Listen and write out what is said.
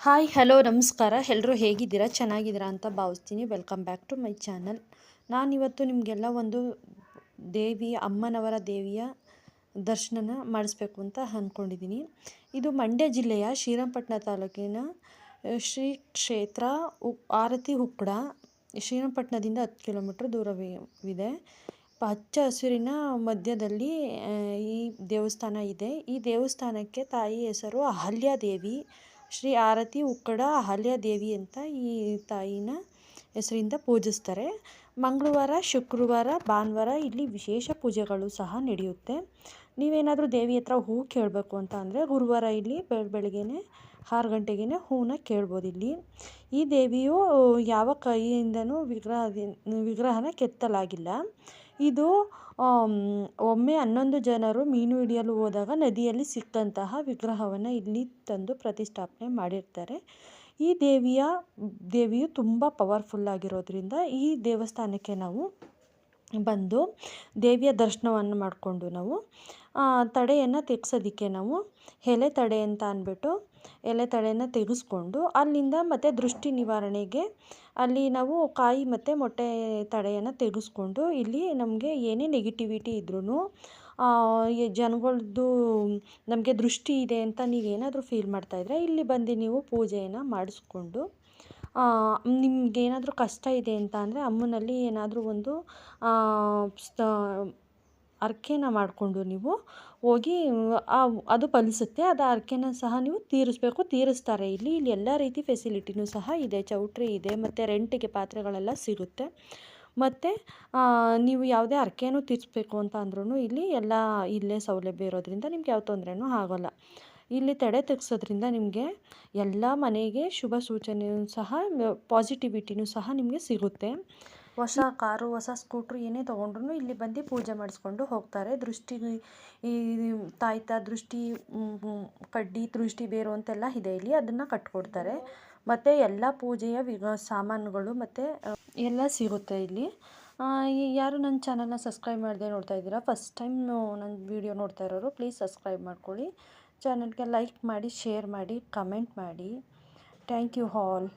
Hi, hello, ನಮಸ್ಕಾರ. ಎಲ್ಲರೂ ಹೇಗಿದ್ದೀರಾ? ಚೆನ್ನಾಗಿದ್ದೀರಾ ಅಂತ ಭಾವಿಸ್ತೀನಿ. Welcome back to my channel. ನಾನಿವತ್ತು ನಿಮಗೆಲ್ಲ ಒಂದು ದೇವಿ ಅಮ್ಮನವರ ದೇವಿಯ ದರ್ಶನನ ಮಾಡಿಸ್ಬೇಕು ಅಂತ ಅಂದ್ಕೊಂಡಿದ್ದೀನಿ ಇದು ಮಂಡ್ಯ ಜಿಲ್ಲೆಯ ಶ್ರೀರಂಗಪಟ್ಟಣ ತಾಲೂಕಿನ ಶ್ರೀ ಕ್ಷೇತ್ರ ಆರತಿ ಉಕ್ಕಡ, ಶ್ರೀರಂಗಪಟ್ಟಣದಿಂದ ಹತ್ತು ಕಿಲೋಮೀಟ್ರ್ ದೂರವಿದೆ. ಹಚ್ಚ ಹಸಿರಿನ ಮಧ್ಯದಲ್ಲಿ ಈ ದೇವಸ್ಥಾನ ಇದೆ. ಈ ದೇವಸ್ಥಾನಕ್ಕೆ ತಾಯಿ ಹೆಸರು ಅಹಲ್ಯಾದೇವಿ ಶ್ರೀ ಆರತಿ ಉಕ್ಕಡ ಅಹಲ್ಯಾದೇವಿ ಅಂತ ಈ ತಾಯಿನ ಹೆಸರಿಂದ ಪೂಜಿಸ್ತಾರೆ. ಮಂಗಳವಾರ, ಶುಕ್ರವಾರ, ಭಾನುವಾರ ಇಲ್ಲಿ ವಿಶೇಷ ಪೂಜೆಗಳು ಸಹ ನಡೆಯುತ್ತೆ. ನೀವೇನಾದರೂ ದೇವಿ ಹತ್ರ ಹೂ ಕೇಳಬೇಕು ಅಂತ ಅಂದರೆ ಗುರುವಾರ ಇಲ್ಲಿ ಬೆಳ ಆರು ಗಂಟೆಗೆ ಹೂನ ಕೇಳ್ಬೋದು ಇಲ್ಲಿ. ಈ ದೇವಿಯು ಯಾವ ಕೈಯಿಂದನೂ ವಿಗ್ರಹ ವಿಗ್ರಹನ ಕೆತ್ತಲಾಗಿಲ್ಲ. ಇದು ಒಮ್ಮೆ ಹನ್ನೊಂದು ಜನರು ಮೀನು ಹಿಡಿಯಲು ಹೋದಾಗ ನದಿಯಲ್ಲಿ ಸಿಕ್ಕಂತಹ ವಿಗ್ರಹವನ್ನು ಇಲ್ಲಿ ತಂದು ಪ್ರತಿಷ್ಠಾಪನೆ ಮಾಡಿರ್ತಾರೆ. ಈ ದೇವಿಯ, ದೇವಿಯು ತುಂಬ ಪವರ್ಫುಲ್ ಆಗಿರೋದ್ರಿಂದ ಈ ದೇವಸ್ಥಾನಕ್ಕೆ ನಾವು ಬಂದು ದೇವಿಯ ದರ್ಶನವನ್ನು ಮಾಡಿಕೊಂಡು ನಾವು ತಡೆಯನ್ನು ತೆಗ್ಸೋದಕ್ಕೆ ನಾವು ಎಲೆ ತಡೆ ಅಂತ ಅಂದ್ಬಿಟ್ಟು ಎಲೆ ತಡೆಯನ್ನು ತೆಗೆಸ್ಕೊಂಡು ಅಲ್ಲಿಂದ ಮತ್ತು ದೃಷ್ಟಿ ನಿವಾರಣೆಗೆ ಅಲ್ಲಿ ನಾವು ಕಾಯಿ ಮತ್ತು ಮೊಟ್ಟೆ ತಡೆಯನ್ನು ತೆಗೆಸ್ಕೊಂಡು ಇಲ್ಲಿ ನಮಗೆ ಏನೇ ನೆಗೆಟಿವಿಟಿ ಇದ್ರೂ ಜನಗಳದ್ದು ನಮಗೆ ದೃಷ್ಟಿ ಇದೆ ಅಂತ ನೀವೇನಾದರೂ ಫೀಲ್ ಮಾಡ್ತಾಯಿದ್ರೆ ಇಲ್ಲಿ ಬಂದು ನೀವು ಪೂಜೆಯನ್ನು ಮಾಡಿಸ್ಕೊಂಡು ನಿಮ್ಗೇನಾದರೂ ಕಷ್ಟ ಇದೆ ಅಂತ ಅಂದರೆ ಅಮ್ಮನಲ್ಲಿ ಏನಾದರೂ ಒಂದು ಹರ್ಕೆನ ಮಾಡಿಕೊಂಡು ನೀವು ಹೋಗಿ ಅದು ಫಲಿಸುತ್ತೆ, ಅದು ಹರ್ಕೆನ ಸಹ ನೀವು ತೀರಿಸ್ಬೇಕು, ತೀರಿಸ್ತಾರೆ. ಇಲ್ಲಿ ಇಲ್ಲಿ ಎಲ್ಲ ರೀತಿ ಫೆಸಿಲಿಟಿನೂ ಸಹ ಇದೆ, ಚೌಟ್ರಿ ಇದೆ, ಮತ್ತು ರೆಂಟಿಗೆ ಪಾತ್ರೆಗಳೆಲ್ಲ ಸಿಗುತ್ತೆ. ಮತ್ತು ನೀವು ಯಾವುದೇ ಹರಕೆನೂ ತೀರಿಸ್ಬೇಕು ಅಂತ ಅಂದ್ರೂ ಇಲ್ಲಿ ಎಲ್ಲ ಇಲ್ಲೇ ಸೌಲಭ್ಯ ಇರೋದ್ರಿಂದ ನಿಮ್ಗೆ ಯಾವ ತೊಂದರೆನೂ ಆಗೋಲ್ಲ. ಇಲ್ಲಿ ತಡೆ ತೆಗ್ಸೋದ್ರಿಂದ ನಿಮಗೆ ಎಲ್ಲ ಮನೆಗೆ ಶುಭ ಸೂಚನೆಯೂ ಸಹ ಪಾಸಿಟಿವಿಟಿನೂ ಸಹ ನಿಮಗೆ ಸಿಗುತ್ತೆ. ಹೊಸ ಕಾರು, ಹೊಸ ಸ್ಕೂಟ್ರು ಏನೇ ತೊಗೊಂಡ್ರು ಇಲ್ಲಿ ಬಂದು ಪೂಜೆ ಮಾಡಿಸ್ಕೊಂಡು ಹೋಗ್ತಾರೆ. ದೃಷ್ಟಿ, ಈ ತಾಯ್ತ ದೃಷ್ಟಿ ಕಡ್ಡಿ ದೃಷ್ಟಿ ಬೇರು ಅಂತೆಲ್ಲ ಇದೆ ಇಲ್ಲಿ. ಅದನ್ನು ಕಟ್ಕೊಡ್ತಾರೆ. ಮತ್ತು ಎಲ್ಲ ಪೂಜೆಯ ವಿಗ, ಸಾಮಾನುಗಳು ಮತ್ತು ಎಲ್ಲ ಸಿಗುತ್ತೆ ಇಲ್ಲಿ. ಯಾರು ನನ್ನ ಚಾನಲ್ನ ಸಬ್ಸ್ಕ್ರೈಬ್ ಮಾಡದೆ ನೋಡ್ತಾ ಇದ್ದೀರಾ, ಫಸ್ಟ್ ಟೈಮ್ ನನ್ನ ವೀಡಿಯೋ ನೋಡ್ತಾ ಇರೋರು, ಪ್ಲೀಸ್ ಸಬ್ಸ್ಕ್ರೈಬ್ ಮಾಡ್ಕೊಳ್ಳಿ. ಚಾನಲ್ಗೆ ಲೈಕ್ ಮಾಡಿ, ಶೇರ್ ಮಾಡಿ, ಕಮೆಂಟ್ ಮಾಡಿ. Thank you all.